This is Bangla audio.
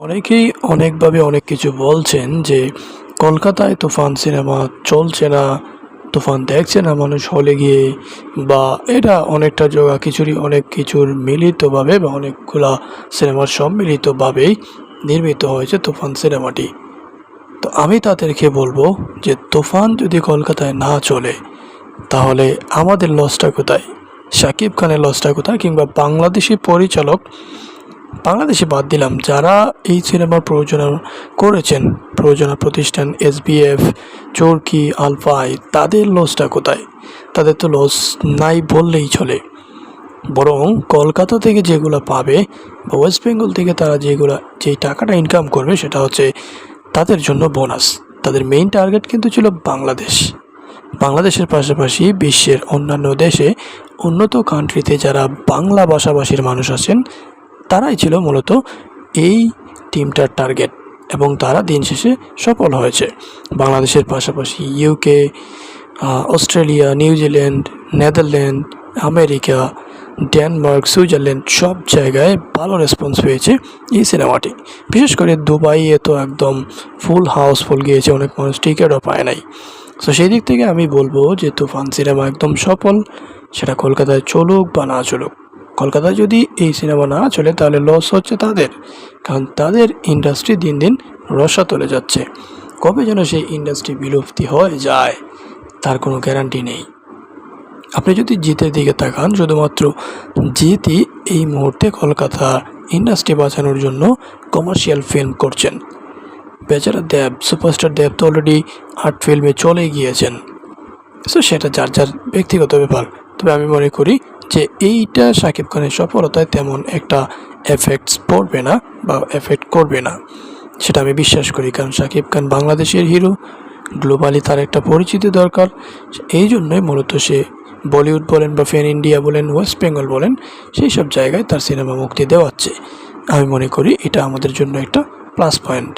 অনেকেই অনেকভাবে অনেক কিছু বলছেন যে কলকাতায় তুফান সিনেমা চলছে না, তুফান দেখছে না মানুষ হলে গিয়ে, বা এটা অনেকটা যোগা খিচুড়ি, অনেক কিছুর মিলিতভাবে বা অনেকগুলা সিনেমার সম্মিলিতভাবেই নির্মিত হয়েছে তুফান সিনেমাটি। তো আমি তাদেরকে বলব যে তুফান যদি কলকাতায় না চলে, তাহলে আমাদের লসটা কোথায়? শাকিব খানের লসটা কোথায়? কিংবা বাংলাদেশি পরিচালক বাংলাদেশে বাদ দিলাম, যারা এই সিনেমার প্রযোজনা করেছেন, প্রযোজনা প্রতিষ্ঠান এসবিএফ, চরকি আলফাই তাদের লসটা কোথায়? তাদের তো লস নাই বললেই চলে। বরং কলকাতা থেকে যেগুলো পাবে বা ওয়েস্ট বেঙ্গল থেকে তারা যেগুলো, যেই টাকাটা ইনকাম করবে সেটা হচ্ছে তাদের জন্য বোনাস তাদের মেইন টার্গেট কিন্তু ছিল বাংলাদেশ। বাংলাদেশের পাশাপাশি বিশ্বের অন্যান্য দেশে উন্নত কান্ট্রিতে যারা বাংলা ভাষাভাষীর মানুষ আছেন তারাই ছিল মূলত এই টিমটার টার্গেট এবং তারা দিন শেষে সফল হয়েছে। বাংলাদেশের পাশাপাশি UK Australia New Zealand Netherland America Denmark Switzerland সব জায়গায় ভালো রেসপন্স পেয়েছে এই সিনেমাটি। বিশেষ করে দুবাইয়ে তো একদম ফুল হাউসফুল গিয়েছে, অনেক মানুষ টিকিটও পায় নাই। সো সেই দিক থেকে আমি বলব যে তুফান সিনেমা একদম সফল, সেটা কলকাতায় চলুক বা না চলুক। কলকাতায় যদি এই সিনেমা না চলে, তাহলে লস হচ্ছে তাদের। কারণ তাদের ইন্ডাস্ট্রি দিন দিন রসা চলে যাচ্ছে। কবে যেন সেই ইন্ডাস্ট্রি বিলুপ্তি হয়ে যায়, তার কোনো গ্যারান্টি নেই। আপনি যদি জিতের দিকে তাকান, শুধুমাত্র জিতই এই মুহূর্তে কলকাতা ইন্ডাস্ট্রি বাঁচানোর জন্য কমার্শিয়াল ফিল্ম করছেন। বেচারা দেব সুপারস্টার দেব তো অলরেডি আর্ট ফিল্মে চলে গিয়েছেন। সো সেটা যার যার ব্যক্তিগত ব্যাপার। তবে আমি মনে করি যে এইটা শাকিব খানের সফলতায় তেমন একটা এফেক্টস পড়বে না বা এফেক্ট করবে না। সেটা আমি বিশ্বাস করি, কারণ শাকিব খান বাংলাদেশের হিরো গ্লোবালি তার একটা পরিচিতি দরকার। এই জন্যই মূলত সে বলিউড বলেন বা ফেন ইন্ডিয়া বলেন ওয়েস্ট বেঙ্গল বলেন, সেই সব জায়গায় তার সিনেমা মুক্তি দেওয়াচ্ছে আমি মনে করি এটা আমাদের জন্য একটা প্লাস পয়েন্ট